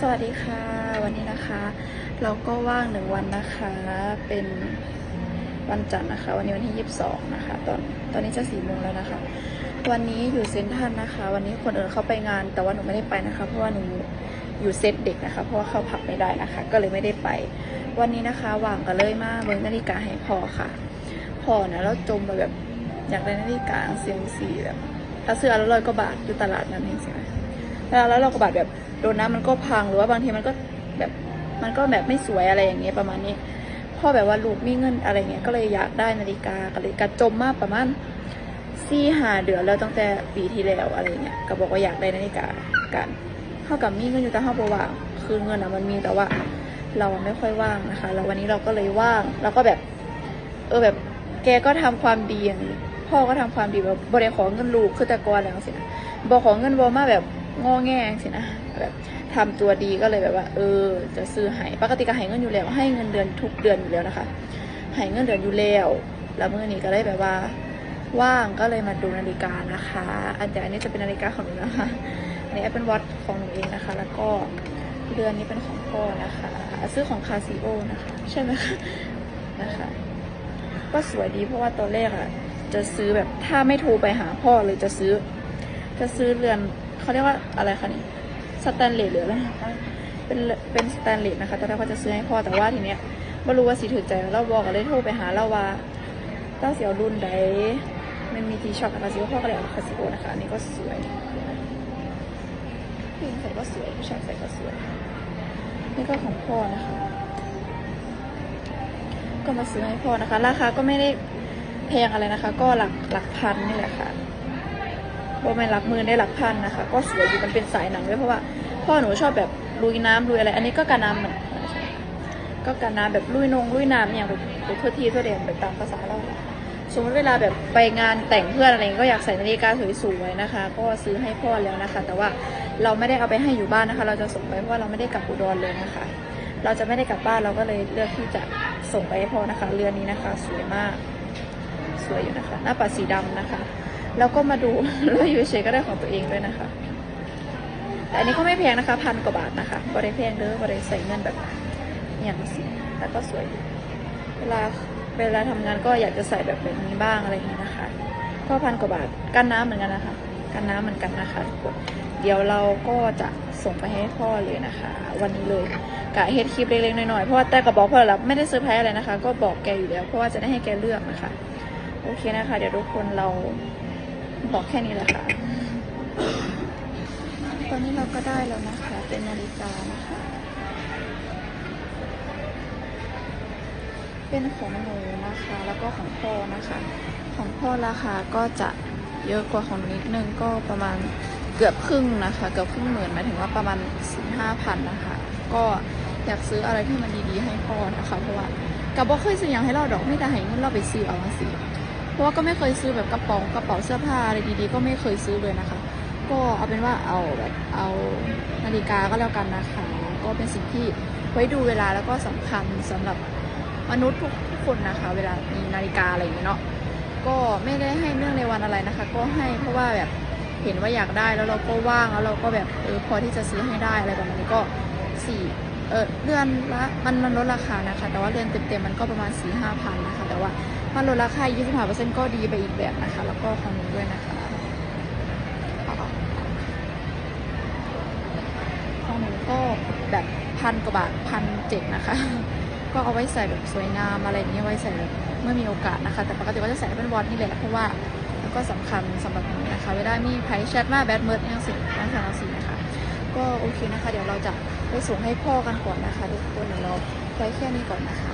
สวัสดีค่ะ วันนี้นะคะ เราก็ว่างหนึ่งวันนะคะ เป็นวันจันทร์นะคะ วันนี้วันที่22นะคะ ตอนตอนนี้จะสี่โมงแล้วนะคะ วันนี้อยู่เซนทรันนะคะ วันนี้คนอื่นเขาไปงาน แต่ว่าหนูไม่ได้ไปนะคะ เพราะว่าหนูอยู่เซตเด็กนะคะ เพราะว่าเข้าผับไม่ได้นะคะ ก็เลยไม่ได้ไป วันนี้นะคะว่างกันเลยมากเบิ้งนาฬิกาให้พอค่ะ พอนะแล้วจมไปแบบอยากได้นาฬิกาเซียมซีแบบถ้าซื้ออันละร้อยกว่าบาทอยู่ตลาดนั้นเองใช่ไหม แล้วแล้วเราก็บาดแบบโดนน้ำมันก็พังหรือว่าบางทีมันก็แบบมันก็แบบไม่สวยอะไรอย่างเงี้ยประมาณนี้พ่อแบบว่าลูกมีเงินอะไรเงี้ยก็เลยอยากได้นาฬิกาก็เลยกระจมมากประมาณสี่หาเดือนแล้วตั้งแต่ปีที่แล้วอะไรเงี้ยก็บอกว่าอยากได้นาฬิกากันเท่ากับมีเงินอยู่แต่เท่าบว่างคือเงินอะมันมีแต่ว่า เราไม่ค่อยว่างนะคะแล้ววันนี้เราก็เลยว่างแล้วก็แบบ เออแบบแกก็ทำความดีอย่างนี้พ่อก็ทำความดีแบบบริขอเงินลูกคือแต่ก่อนแล้วสินะบอกขอเงินบอมาแบบ งอแงสินะแบบทำตัวดีก็เลยแบบว่า เออ จะซื้อให้ปกติก็ให้เงินอยู่แล้วให้เงินเดือนทุกเดือนอยู่แล้วนะคะให้เงินเดือนอยู่แล้วแล้วเมื่อนี้ก็ได้แบบว่าว่างก็เลยมาดูนาฬิกานะคะ อันแต่อันนี้จะเป็นนาฬิกาของหนูนะคะอันนี้เป็นวัดของหนูเองนะคะ แล้วก็เรือนนี้เป็นของพ่อนะคะ ซื้อของคาซิโอนะคะ ใช่ไหมคะนะคะก็สวยดีเพราะว่าตอนแรกอะจะซื้อแบบถ้าไม่โทรไปหาพ่อเลยจะซื้อ จะซื้อเรือน เขาเรียกว่าอะไรคะนี่สแตนเลสหรืออะไรเป็นเป็นสแตนเลสนะคะตอนแรกเขาจะซื้อให้พ่อแต่ว่าทีเนี้ยไม่รู้ว่าสีถือใจเราบอกก็เลยโทรไปหาเราว่าเต้าเสียวรุ่นใดมันมีทีช็อปนะคะซิโอพ่อก็เลยเอาคาซิโอนะคะอันนี้ก็สวยผู้หญิงใส่ก็สวยผู้ชายใส่ก็สวยนี่ก็ของพ่อนะคะ ก็มาซื้อให้พ่อนะคะ ราคาก็ไม่ได้แพงอะไรนะคะ ก็หลักหลักพันนี่แหละค่ะ ว่าไม่รักมือได้หลักพันนะคะ ก็สวยอยู่มันเป็นสายหนังด้วยเพราะว่าพ่อหนูชอบแบบลุยน้ำลุยอะไร อันนี้ก็การน้ำเหมือนก็การน้ำแบบลุยนงลุยน้ำอย่างแบบทั่วที่ทั่วแดนแบบตามภาษาเราสมมติเวลาแบบไปงานแต่งเพื่อนอะไรอย่างเงี้ยก็อยากใส่นาฬิกาสวยๆนะคะ ก็ซื้อให้พ่อแล้วนะคะ แต่ว่าเราไม่ได้เอาไปให้อยู่บ้านนะคะ เราจะส่งไปเพราะว่าเราไม่ได้กลับอุดรเลยนะคะ เราจะไม่ได้กลับบ้านเราก็เลยเลือกที่จะส่งไปให้พ่อนะคะ เรือนนี้นะคะ สวยมาก สวยอยู่นะคะ หน้าปัดสีดำนะคะ แล้วก็มาดูแล้วอยู่เฉยก็ได้ของตัวเองด้วยนะคะ แต่อันนี้ก็ไม่แพงนะคะพันกว่าบาทนะคะบริแพงเด้อบริใส่เงินแบบอย่างสิแต่ก็สวย เวลาเวลาทำงานก็อยากจะใส่แบบแบบนี้บ้างอะไรอย่างนี้นะคะ ก็พันกว่าบาทกันน้ำเหมือนกันนะคะ กันน้ำเหมือนกันนะคะทุกคนเดี๋ยวเราก็จะส่งไปให้พ่อเลยนะคะ วันนี้เลยกะเฮ็ดคลิปเล็กๆน้อยๆเพราะว่าแต่ก็บอกพ่อแล้วไม่ได้เซอร์ไพรส์อะไรนะคะ ก็บอกแกอยู่แล้วเพราะว่าจะได้ให้แกเลือกนะคะ โอเคนะคะ เดี๋ยวทุกคนเรา บอกแค่นี้แหละค่ะ ตอนนี้เราก็ได้แล้วนะคะ เป็นนาฬิกานะคะ เป็นของหนูนะคะ แล้วก็ของพ่อนะคะ ของพ่อราคาก็จะเยอะกว่าของหนูนิดนึงก็ประมาณเกือบครึ่งนะคะ เกือบครึ่งหมื่นหมายถึงว่าประมาณสี่ห้าพันนะคะ ก็อยากซื้ออะไรที่มันดีๆให้พ่อนะคะ เพราะว่ากับว่าเคยซื้ออย่างให้เราดอกไม่แต่ให้เงินเราไปซื้อเอาสิ เพราะว่าก็ไม่เคยซื้อแบบกระเป๋ากระเป๋าเสื้อผ้าอะไรดีๆ ก็ไม่เคยซื้อเลยนะคะ ก็เอาเป็นว่าเอาแบบเอานาฬิกาก็แล้วกันนะคะ ก็เป็นสิ่งที่ไว้ดูเวลาแล้วก็สำคัญสำหรับมนุษย์ทุกทุกคนนะคะ เวลามีนาฬิกาอะไรอย่างเงี้ยเนาะก็ไม่ได้ให้เนื่องในวันอะไรนะคะ ก็ให้เพราะว่าแบบเห็นว่าอยากได้แล้วเราก็ว่างแล้วเราก็แบบเออพอที่จะซื้อให้ได้อะไรประมาณนี้ก็สี่เออเดือนละมันมันลดราคานะคะ แต่ว่าเดือนเต็มๆมันก็ประมาณสี่ห้าพันนะคะ แต่ว่า มันลดราคา25%ก็ดีไปอีกแบบนะคะ แล้วก็ของหนูด้วยนะคะของหนูก็แบบพันกว่าบาทพันเจ็ดนะคะ ก็เอาไว้ใส่แบบสวยงามอะไรอย่างเงี้ยไว้ใส่เมื่อมีโอกาสนะคะ แต่ปกติก็จะใส่เป็นวอทนี่แหละเพราะว่าแล้วก็สำคัญสำหรับหนูนะคะ เวลามีไพแชทมาแบดเมิร์ดยังสินะคะเราสินะคะ ก็โอเคนะคะ เดี๋ยวเราจะไปส่งให้พ่อกันก่อนนะคะทุกคนเดี๋ยวเราไปแค่นี้ก่อนนะคะ